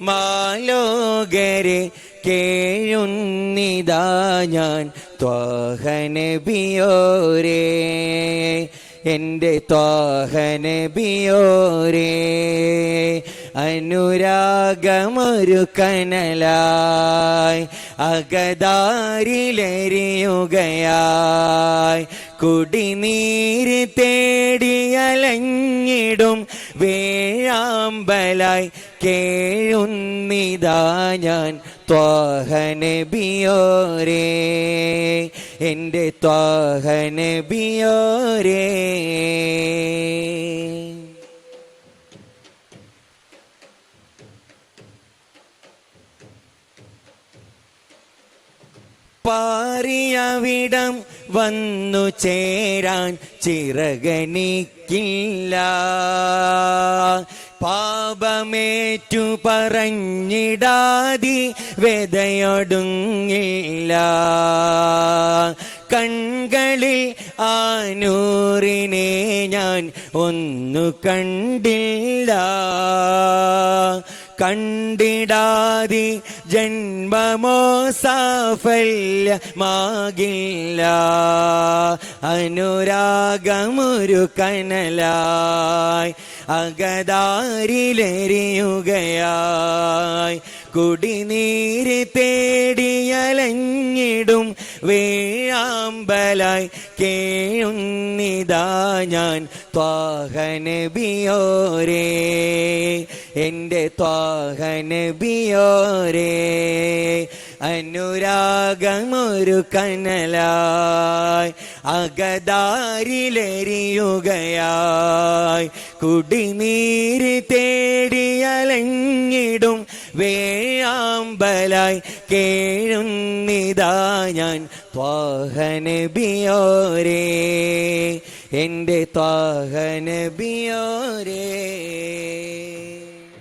മാലോകരെ കേഴുന്നിതാ ഞാൻ ത്വാഹനബിയോരേ. എന്റെ ത്വാഹനബിയോരേ. അനുരാഗമൊരു കനലായി അകതാരിലെറിയുകയായി കുടിനീര് തേടിയലഞ്ഞിടും വേഴാമ്പലായി കേഴുന്നിതാ ഞാൻ ത്വാഹനബിയോരേ. എന്റെ ത്വാഹനബിയോരേ. പാറിയവിടം വന്നു ചേരാൻ ചിറകനിക്കില്ല. പാപമേറ്റു പറഞ്ഞിടാതി വെതയൊടുങ്ങില്ല കൺകളിൽ ആനൂറിനെ ഞാൻ ഒന്നു കണ്ടില്ല. കണ്ടിടാതി ജന്മമോ സാഫല്യമാകില്ല. അനുരാഗമൊരു കനലായി അകതാരിലെറിയുകയായി കുടിനീര് തേടിയലഞ്ഞിടും വേഴാമ്പലായി കേഴുന്നിതാ ഞാൻ. ത്വാഹനബിയോരേ എന്റെ ത്വാഹനബിയോരേ അനുരാഗമൊരു കനലായി അകതാരിലെറിയുകയായി കുടിനീര് തേടിയലഞ്ഞിടും വേഴാമ്പലായി കേഴുന്നിതാ ഞാൻ ത്വാഹനബിയോരേ. എന്റെ ത്വാഹനബിയോരേ.